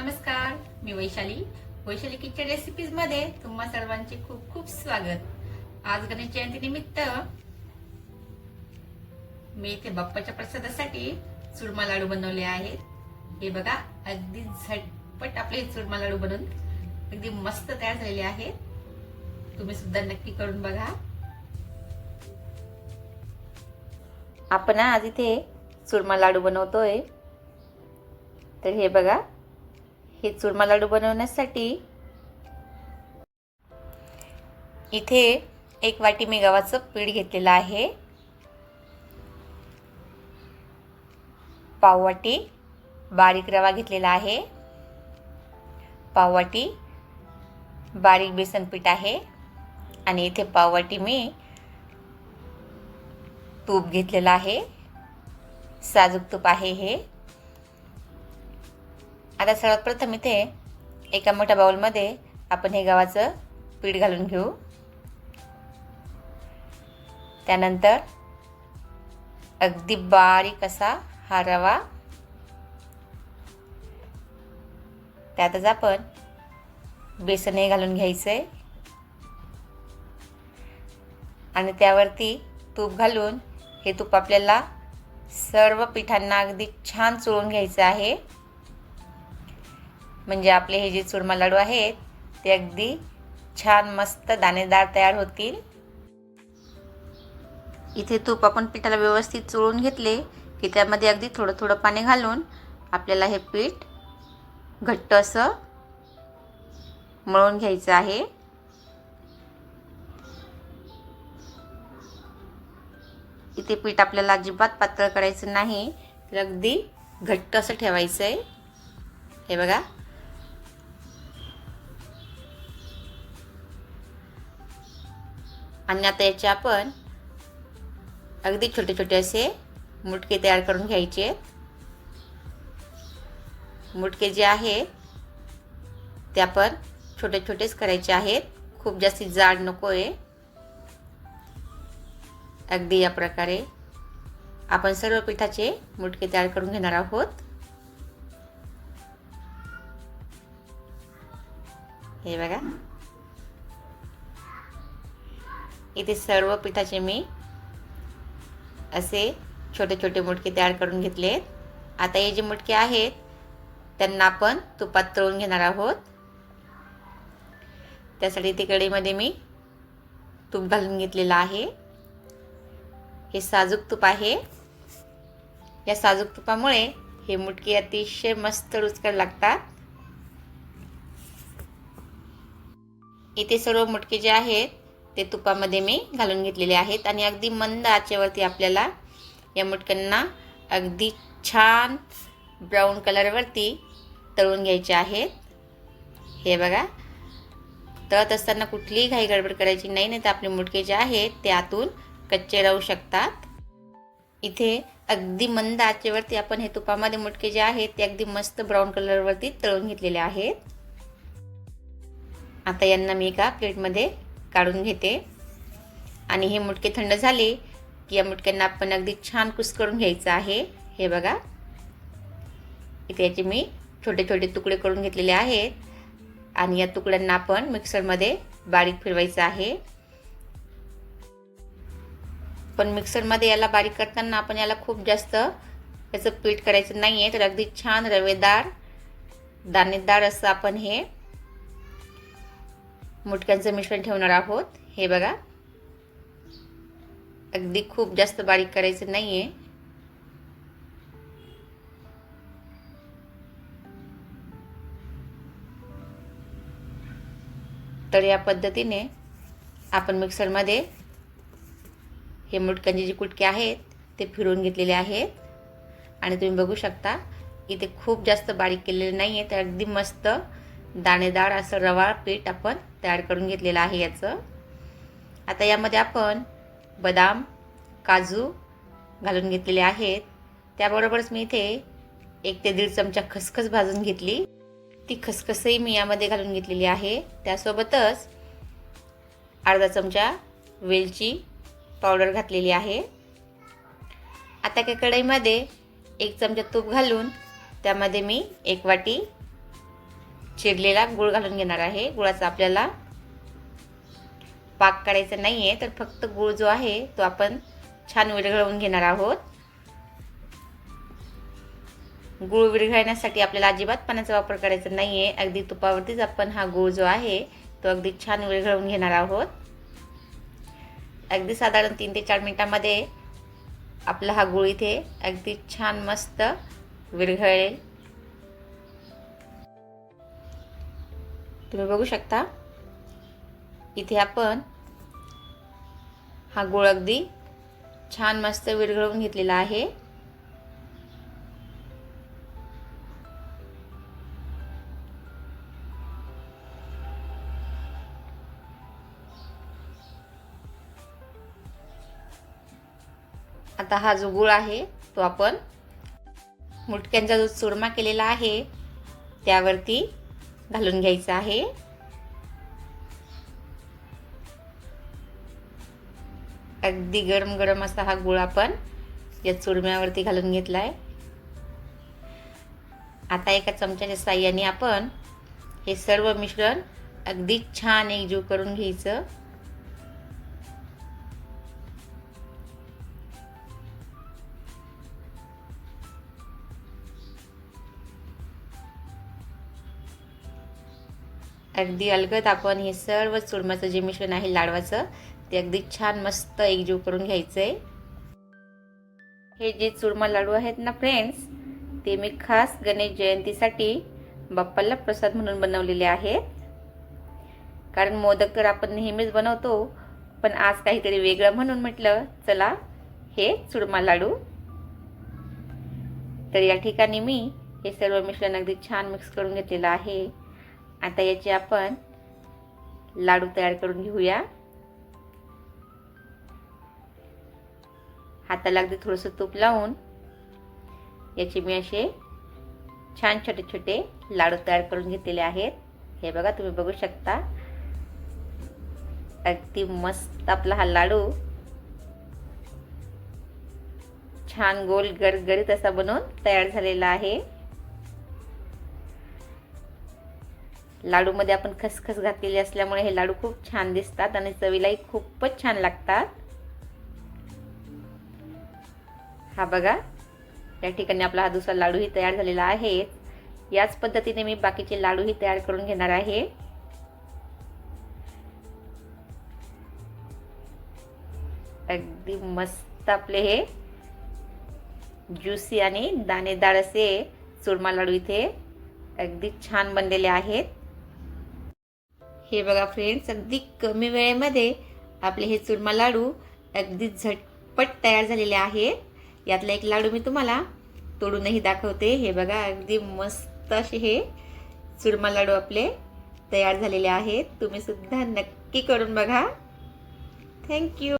नमस्कार मी वैशाली. वैशाली किचन रेसिपीजमध्ये तुम्हा सर्वांचे खूप खूप स्वागत. आज गणेश जयंती निमित्त मी इथे बाप्पाच्या प्रसादासाठी चुरमा लाडू बनवले आहेत. हे बघा अगदी झटपट आपले चुरमा लाडू बनवून अगदी मस्त तयार झालेले आहेत. तुम्ही सुद्धा नक्की करून बघा. आपण आज इथे चुरमा लाडू बनवतोय. तर हे बघा हे चुरमा लाडू बनवण्यासाठी. इथे एक वाटी मी गव्हाचं पीठ घेतलेलं आहे. पाववाटी बारीक रवा घेतलेला आहे. पाववाटी बारीक बेसन पीठ आहे. आणि इथे पाववाटी मी तूप घेतलेलं आहे. साजूक तूप आहे हे. आता सर्वात प्रथम इथे एका मोठ्या बाउलमध्ये आपण हे गव्हाचं पीठ घालून घेऊ. त्यानंतर अगदी बारीक असा हा रवा. त्यातच आपण बेसनही घालून घ्यायचं आहे आणि त्यावरती तूप घालून हे तूप आपल्याला सर्व पिठांना अगदी छान चोळून घ्यायचं आहे. म्हणजे आपले हे जे चुरमा लाडू आहेत ते अगदी छान मस्त दाणेदार तयार होतील. इथे तूप आपण पिठाला व्यवस्थित चोळून घेतले की त्यामध्ये अगदी थोडं थोडं पाणी घालून आपल्याला हे पीठ घट्ट असं मळून घ्यायचं आहे. इथे पीठ आपल्याला अजिबात पातळ करायचं नाही तर अगदी घट्ट असं ठेवायचं आहे हे बघा. आणि आता याचे आपण अगदी छोटे छोटे असे मुटके तयार करून घ्यायचे. मुटके जे आहेत ते आपण छोटे छोटेच करायचे आहेत. खूप जास्ती जाड नको आहे अगदी या प्रकारे आपण सर्व पिठाचे मुटके तयार करून घेणार आहोत. हे बघा. इथे सर्व पिठाचे मी असे छोटे छोटे मुटके तयार करून घेतले आता हे जे मुटके आहेत त्यांना आपण तुपात तळून घेणार आहोत. त्यासाठी ते कढईमध्ये मी तूप घालून घेतलेलं आहे. हे साजूक तूप आहे. या साजूक तुपामुळे हे मुटके अतिशय मस्त रुचकर लागतात. इथे सर्व मुटके जे आहेत ते तुपामध्ये मी घालून घेतलेले आहेत आणि अगदी मंद आचेवरती आपल्याला या मुटक्यांना अगदी छान ब्राऊन कलरवरती तळून घ्यायचे आहेत. हे बघा. तळत असताना कुठलीही घाई गडबड करायची नाही नाही तर आपले मुटके जे आहेत ते आतून कच्चे राहू शकतात. इथे अगदी मंद आचेवरती आपण हे तुपामध्ये मुटके जे आहेत ते अगदी मस्त ब्राऊन कलरवरती तळून घेतलेले आहेत. आता यांना मी एका प्लेटमध्ये काढून घेते. आणि हे मुटके थंड झाले की या मुटक्यांना आपण अगदी छान कुस्करून घ्यायचं आहे. हे बघा. इथे याचे मी छोटे छोटे तुकडे करून घेतलेले आहेत. आणि या तुकड्यांना आपण मिक्सरमध्ये बारीक फिरवायचं आहे. पण मिक्सरमध्ये याला बारीक करताना आपण याला खूप जास्त याचं पीठ करायचं नाही आहे तर अगदी छान रवेदार दाणेदार असं आपण हे मुटक्यांचं मिश्रण ठेवणार आहोत. हे बघा. अगदी खूप जास्त बारीक करायचं नाही आहे तर या पद्धतीने आपण मिक्सरमध्ये हे मुटक्यांचे जे कुटके आहेत ते फिरवून घेतलेले आहेत. आणि तुम्ही बघू शकता इथे खूप जास्त बारीक केलेले नाही आहे तर अगदी मस्त दाणेदार असं रवाळ पीठ आपण तयार करून घेतलेलं आहे याचं. आता यामध्ये आपण बदाम काजू घालून घेतलेले आहेत. त्याबरोबरच मी इथे एक ते दीड चमचा खसखस भाजून घेतली. ती खसखसही मी यामध्ये घालून घेतलेली आहे. त्यासोबतच अर्धा चमचा वेलची पावडर घातलेली आहे. आता त्या कढईमध्ये एक चमचा तूप घालून त्यामध्ये मी एक वाटी चिरलेला गुळ घालून घेणार आहे. गुळाचा आपल्याला पाक काढायचा नाही आहे तर फक्त गुळ जो आहे तो आपण छान विरघळवून घेणार आहोत. गूळ विरघळण्यासाठी आपल्याला अजिबात पाण्याचा वापर करायचा नाही आहे अगदी तुपावरतीच आपण हा गूळ जो आहे तो अगदी छान विरघळवून घेणार आहोत. अगदी साधारण तीन ते चार मिनटामध्ये आपला हा गूळ इथे अगदी छान मस्त विरघळेल. तुम्ही बघू शकता. इथे आपण हा गोळ अगदी छान मस्त विरघळवून घेतलेला आहे. आता हा जो गुळ आहे तो आपण मुटक्यांचा जो चुरमा केलेला आहे त्यावरती घालून घ्यायचं आहे. अगदी गरम गरम असा हा गुळ आपण या चुरम्यावरती घालून घेतला आहे आता एका चमच्याच्या साह्याने आपण हे सर्व मिश्रण अगदी छान एकजीव करून घ्यायचं. अगदी अलगद आपण हे सर्व चुरमाचं जे मिश्रण आहे लाडवाचं ते अगदी छान मस्त एकजीव करून घ्यायचं आहे हे जे चुरमा लाडू आहेत ना फ्रेंड्स ते मी खास गणेश जयंतीसाठी बाप्पाला प्रसाद म्हणून बनवलेले आहेत कारण मोदक तर आपण नेहमीच बनवतो पण आज काहीतरी वेगळं म्हणून म्हटलं चला हे चुरमा लाडू. तर या ठिकाणी मी हे सर्व मिश्रण अगदी छान मिक्स करून घेतलेलं आहे. आता याचे आपण लाडू तयार करून घेऊया. हाताला अगदी थोडंसं तूप लावून याचे मी असे छान छोटे छोटे लाडू तयार करून घेतलेले आहेत. हे बघा तुम्ही बघू शकता. अगदी मस्त आपला हा लाडू छान गोल गरगरीत असा बनवून तयार झालेला आहे. लाडूमध्ये आपण खसखस घातलेली असल्यामुळे हे लाडू खूप छान दिसतात आणि चवीलाही खूपच छान लागतात. हा बघा या ठिकाणी आपला हा दुसरा लाडूही तयार झालेला आहे. याच पद्धतीने मी बाकीचे लाडूही तयार करून घेणार आहे. अगदी मस्त आपले हे ज्युसी आणि दाणेदार असे चुरमा लाडू इथे अगदी छान बनलेले आहेत. हे बघा फ्रेंड्स अगदी कमी वेळेमध्ये आपले हे चुरमा लाडू अगदी झटपट तयार झालेले आहेत. यातला एक लाडू मी तुम्हाला तोडूनही दाखवते. हे बघा अगदी मस्त असे हे चुरमा लाडू आपले तयार झालेले आहेत. तुम्ही सुद्धा नक्की करून बघा. थँक्यू